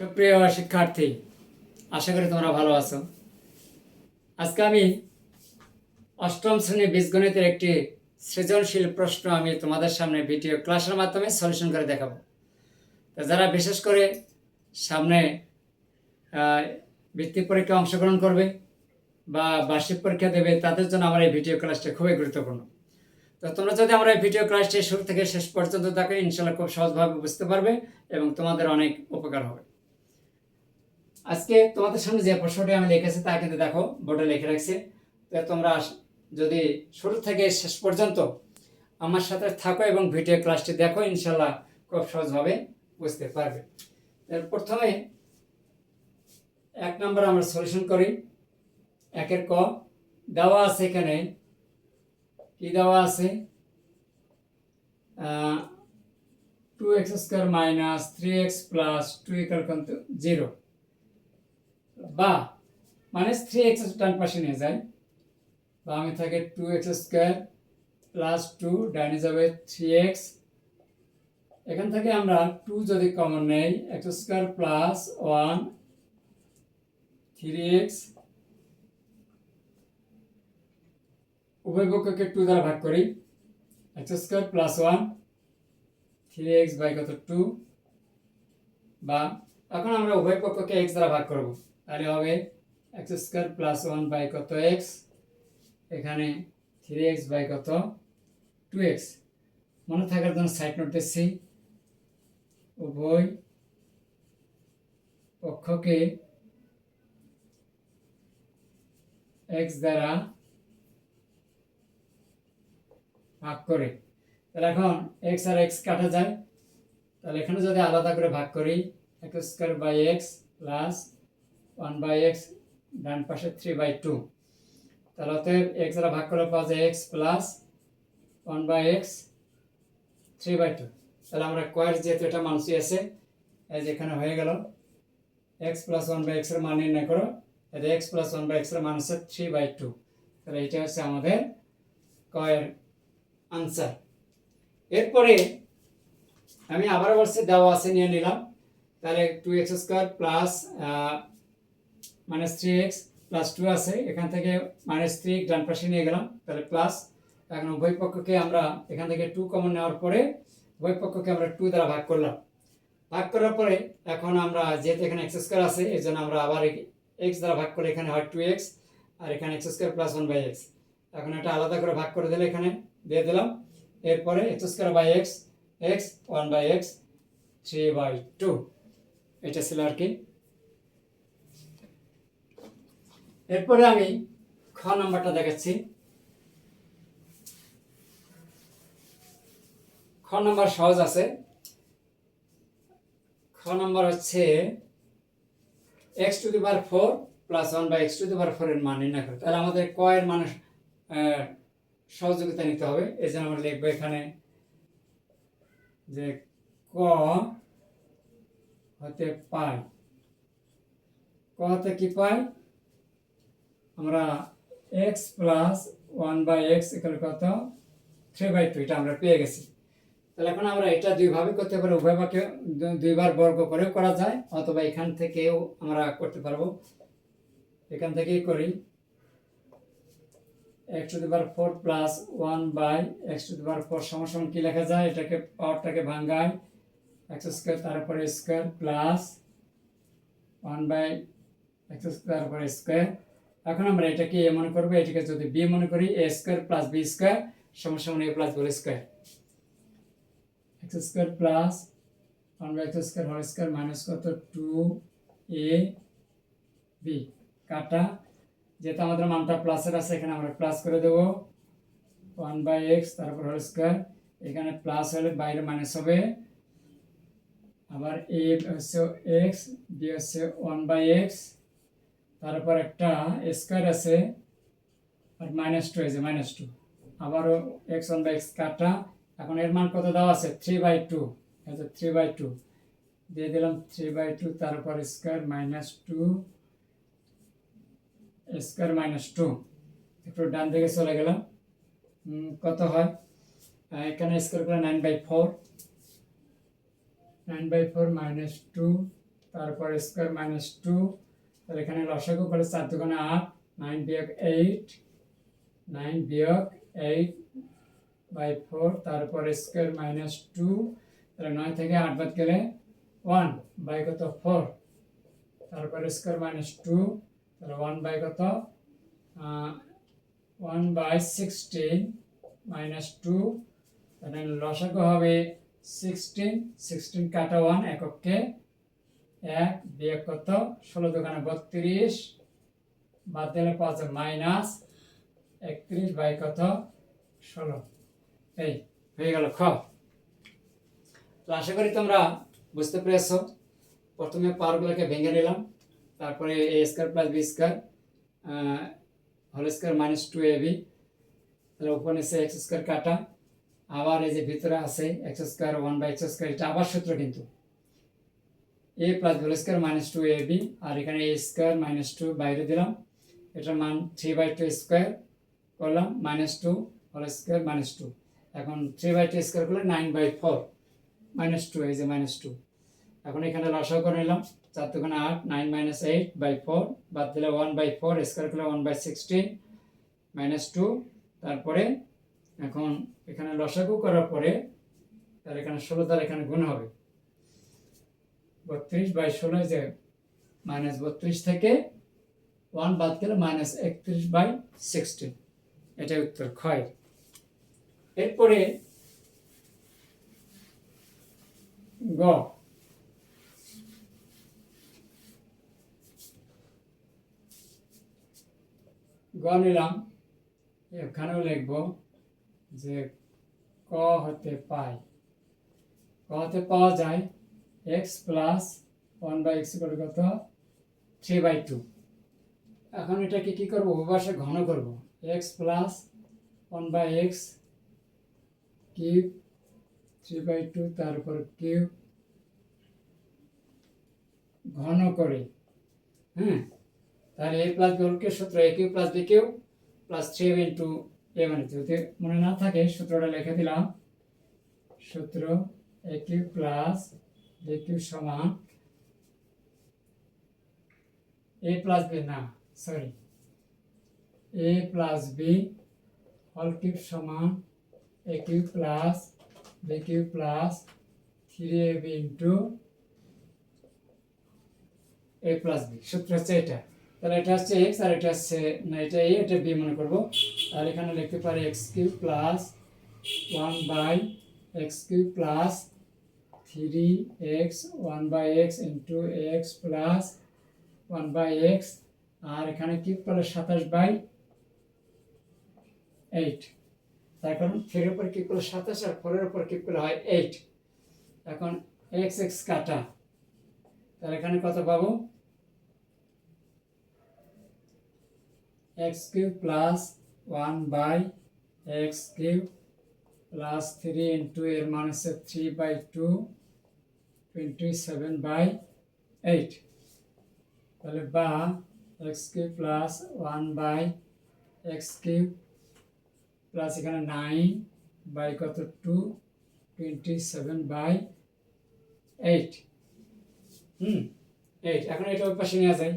সুপ্রিয় শিক্ষার্থী, আশা করি তোমরা ভালো আছো। আজকে আমি অষ্টম শ্রেণি বীজগণিতের একটি সৃজনশীল প্রশ্ন আমি তোমাদের সামনে ভিডিও ক্লাসের মাধ্যমে সলিউশন করে দেখাবো। তো যারা বিশেষ করে সামনে বৃত্তি পরীক্ষায় অংশগ্রহণ করবে বা বার্ষিক পরীক্ষা দেবে, তাদের জন্য আমার এই ভিডিও ক্লাসটি খুবই গুরুত্বপূর্ণ। তো তোমরা যদি আমার এই ভিডিও ক্লাসটি শুরু থেকে শেষ পর্যন্ত দেখো ইনশাল্লাহ খুব সহজভাবে বুঝতে পারবে এবং তোমাদের অনেক উপকার হবে। আজকে তোমাদের সামনে যে প্রশ্নটি আমি লিখেছি তা কিন্তু দেখো, বোর্ডে লিখে রাখছি। তোমরা যদি শুরু থেকে শেষ পর্যন্ত আমার সাথে থাকো এবং ভিডিও ক্লাসটি দেখো ইনশাল্লাহ খুব সহজভাবে বুঝতে পারবে। প্রথমে এক নম্বর আমরা সলিউশন করি। একের ক, দেওয়া আছে এখানে। কি দেওয়া আছে? Two X square minus three X plus two equal কিন্তু জিরো বা মাইনাস থ্রি এক্স ডান পাশে নিয়ে যায়। বা আমি থাকে two X square plus two ডাইনে যাবে থ্রি এক্স এখান থেকে আমরা টু যদি কমন নেই X square plus one three X উভয় পক্ষকে টু দ্বারা ভাগ করি। X square plus one three X by কত টু বা এখন আমরা উভয় পক্ষকে এক্স দ্বারা ভাগ করব। তাহলে হবে X square plus one by কত এক্স এখানে থ্রি এক্স বাই কত? টু এক্স মনে থাকার জন্য সাইড নোট দিচ্ছি উভয় পক্ষকে এক্স দ্বারা ভাগ করে। তাহলে এখন এক্স আর এক্স কাটা যায়। তাহলে এখানে যদি আলাদা করে ভাগ করি X square by X plus one by X ডান পাশে থ্রি বাই টু। তাহলে অতএব এক্স দ্বারা ভাগ করে পাওয়া যায় X plus one by X three by two. তাহলে আমরা কয়ের যেহেতু এটা মানুষই আছে, এই যে এখানে হয়ে গেল। এক্স প্লাস ওয়ান বাই এক্সের মান নির্ণয় করো, তাহলে এক্স প্লাস ওয়ান বাই এক্সের মান হচ্ছে থ্রি বাই টু। তাহলে এটা হচ্ছে আমাদের কয়ের আনসার। এরপরে আমি আবার বলছি দেওয়া আছে, নিয়ে নিলাম। তাহলে two X square plus minus three X plus two আছে, এখান থেকে মাইনাস থ্রি ডান পাশে নিয়ে গেলাম, তাহলে প্লাস এখন উভয় পক্ষকে আমরা এখান থেকে টু কমন নেওয়ার পরে উভয় পক্ষকে আমরা টু দ্বারা ভাগ করলাম। ভাগ করার পরে এখন আমরা যেহেতু এখানে এক্স স্কোয়ার আছে এই জন্য আমরা আবার এক্স দ্বারা ভাগ করে এখানে হয় টু এক্স আর এখানে X square plus one by X এখন এটা আলাদা করে ভাগ করে দিলে এখানে দিয়ে দিলাম। এরপরে X square by X X one by X three by two এটা ছিল আর কি। এরপরে আমি খ নাম্বারটা দেখাচ্ছি। খ নাম্বার সহজ আছে। খ নাম্বার হচ্ছে X to the power four plus one by X to the power four এর মান নির্ণয় করতে তাহলে আমাদের ক এর মান সহযোগিতা নিতে হবে। এই জন্য আমরা লিখব এখানে যে ক হতে পাই। ক হতে কি পাই? আমরা X plus one by X এখানে কত? থ্রি বাই টু এটা আমরা পেয়ে গেছি। তাহলে এখন আমরা এটা দুইভাবে করতে পারি, উভয় পাকে দুইবার বর্গ করেও করা যায়, অথবা এখান থেকেও আমরা করতে পারব। এখান থেকেই করি। X to the power four plus one by X to the power four সমান কি লেখা যায়? এটাকে পাওয়ারটাকে ভাঙ্গায় এক্স স্কোয়ার তারপরে square plus one by X square তারপরে স্কোয়ার এখন আমরা এটাকে এ মনে করব, এটাকে যদি বি মনে করি, A square plus B square সমান সমান A plus B square. X square plus one by X square whole square minus কত? Two A B. কাটা, যেহেতু আমাদের মানটা প্লাসের আছে, এখানে আমরা প্লাস করে দেবো। ওয়ান বাই এক্স, তারপর হোল স্কোয়ার, এখানে প্লাস হলে বাইরে মাইনাস হবে। আবার এ হচ্ছে এক্স, বি হচ্ছে ওয়ান বাই এক্স তারপর একটা স্কোয়ার আছে আর মাইনাস টু আছে মাইনাস টু আবারও এক্স ওয়ান বাই এক্স এখন এর মান কত দেওয়া আছে? থ্রি বাই টু আচ্ছা থ্রি বাই টু দিয়ে দিলাম থ্রি বাই টু তারপর square minus two square minus two একটু ডান দিকে চলে গেলাম। কত হয়? এখানে স্কোয়ার করে nine by four nine by four minus two তারপর স্কোয়ার মাইনাস টু তাহলে এখানে লসাগু করে চার দোকানে আট নাইন বিয়োগ এইট নাইন বিয়োগ এইট বাই ফোর তারপর স্কোয়ার মাইনাস টু তাহলে নয় থেকে আট বাদ গেলে ওয়ান বাই কত? ফোর তারপর স্কোয়ার মাইনাস টু তাহলে ওয়ান বাই কত? One by sixteen minus two তাহলে লসাগু হবে সিক্সটিন সিক্সটিন কাটা ওয়ান এককে এক বিয়োগ কত? ষোলো দোকানে বত্রিশ, বাদ দিলে পাঁচ, মাইনাস একত্রিশ বাই কত? ষোলো। এই, হয়ে গেল খ। তো আশা করি তোমরা বুঝতে পেরেছ। প্রথমে পাওয়ারগুলোকে ভেঙে নিলাম, তারপরে A square plus B square whole square minus two A B. তাহলে উপরে নিচে এক্স স্কোয়ার কাটা, আবার এই যে ভিতরে আছে X square one by X square, এটা আবার সূত্র কিন্তু। A plus whole square minus two A B আর এখানে এ স্কোয়ার মাইনাস টু বাইরে দিলাম। এটার মান থ্রি বাই টু স্কোয়ার করলাম minus two whole square minus two এখন থ্রি বাই টু স্কোয়ার করলে nine by four minus two এই যে মাইনাস টু এখন এখানে লসাও করে নিলাম, চার দোকানে আট nine minus eight by four বাদ দিলে ওয়ান বাই ফোর স্কোয়ার করলে one by sixteen minus two তারপরে এখন এখানে লসাগু করার পরে, তার এখানে ষোলো তার এখানে গুণ হবে। বত্রিশ বাই ষোলো যে মাইনাস বত্রিশ থেকে ওয়ান বাদ গেলে মাইনাস একত্রিশ বাই সিক্সটিন এটাই উত্তর, ক্ষয়। এরপরে গ। গ নিলাম। এখানেও লিখব যে ক হতে পাই। ক হতে পাওয়া যায় X plus one by X করে কত? থ্রি বাই টু এখন এটাকে কী করব? উপাসে ঘন করব। X plus one by X cube three by two তারপর কিউব ঘন করে। হ্যাঁ? তাহলে এ প্লাস বি হোলকে সূত্র A cube plus B cube plus three into A মানে যদি মনে না থাকে, সূত্রটা লিখে দিলাম। সূত্র A cube plus B cube সমান এ প্লাস বি না সরি এ প্লাস বি হল কিউব সমান A cube plus B cube plus three A B into A plus B সূত্র হচ্ছে এটা। তাহলে এটা হচ্ছে এক্স আর এটা হচ্ছে, না, এটা এ এটা বি মনে করব। আর এখানে লিখতে পারি X cube plus one by X cube plus three X one by X into X plus one by X আর এখানে কিউব করলে সাতাশ বাই এইট তার কারণ থ্রির উপর কিউব করলে সাতাশ আর ফোরের উপর কিউব করলে হয় এইট এখন এক্স এক্স কাটা। তাহলে এখানে কত পাবো? X cube plus one by X cube plus three into এর মান হচ্ছে three by two twenty seven by eight তাহলে বা X cube plus one by X cube plus এখানে নাইন বাই কত? Two twenty seven by eight hmm eight এখন এটা ওই পাশে নেওয়া যায়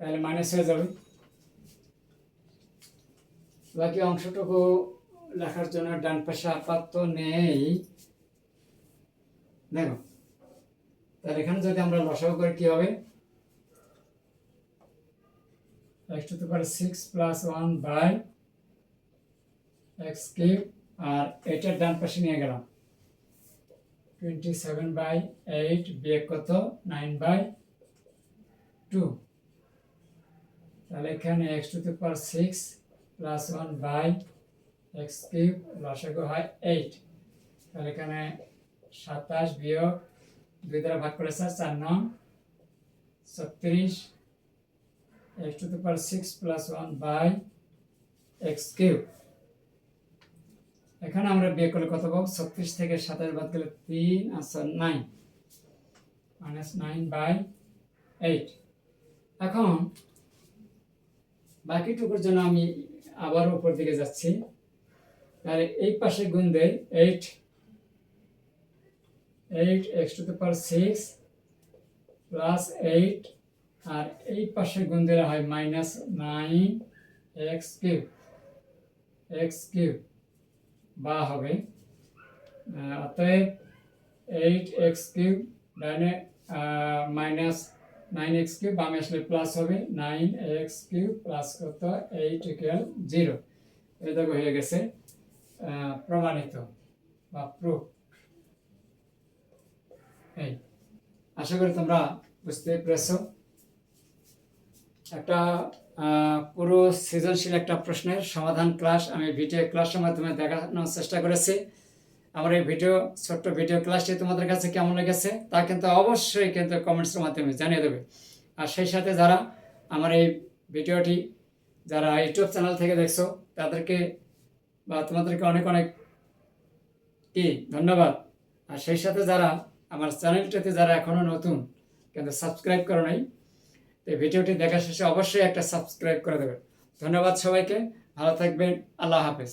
তাহলে মাইনাস হয়ে যাবে। বাকি অংশটুকু লেখার জন্য ডান পাশে আপাতত নেই। দেখো, তাহলে এখানে যদি আমরা লসাগু করি কি হবে? X to power six plus one by X cube আর এটার ডান পাশে নিয়ে গেলাম। টোয়েন্টি সেভেন বাই এইট বিয়োগ কত? নাইন বাই টু তাহলে এখানে X to the power six plus one by X cube লসাগু হয় এইট তাহলে এখানে সাতাশ বিয়োগ দুই দ্বারা ভাগ করে চার নং ছত্রিশ, X to power six plus one by X cube. এখানে আমরা বিয়ে করলে কত পাবো? ছত্রিশ থেকে সাতাশ বাদ গেলে তিন আচ্ছা nine minus nine by eight এখন বাকিটুকুর জন্য আমি আবার উপর দিকে যাচ্ছি। তাহলে এই পাশে গুণ দেয় eight eight x to the power six plus eight আর এই পাশে গুণ দিলে হয় minus nine x cube x cube বা হবে অতএব এইট এক্স কিউব ডাইনে মাইনাস নাইন এক্স কিউব বামে আসলে প্লাস হবে নাইন এক্স কিউব প্লাস কত? এইট ইকুয়াল জিরো দেখো হয়ে গেছে প্রমাণিত বা প্রুফ এই, আশা করি তোমরা বুঝতে পেরেছ। একটা পুরো সৃজনশীল একটা প্রশ্নের সমাধান ক্লাস, আমি ভিডিও ক্লাসের মাধ্যমে দেখানোর চেষ্টা করেছি। আমার এই ভিডিও, ছোট্ট ভিডিও ক্লাসটি তোমাদের কাছে কেমন লেগেছে, তা কিন্তু অবশ্যই কিন্তু কমেন্টসের মাধ্যমে জানিয়ে দেবে। আর সেই সাথে যারা আমার এই ভিডিওটি, যারা ইউটিউব চ্যানেল থেকে দেখছ, তাদেরকে বা তোমাদেরকে অনেক অনেক কি, ধন্যবাদ। আর সেই সাথে যারা আমার চ্যানেলটাতে যারা এখনও নতুন, কিন্তু সাবস্ক্রাইব করো নাই, তো ভিডিওটি দেখা শেষে অবশ্যই একটা সাবস্ক্রাইব করে দেবেন। ধন্যবাদ সবাইকে, ভালো থাকবেন, আল্লাহ হাফেজ।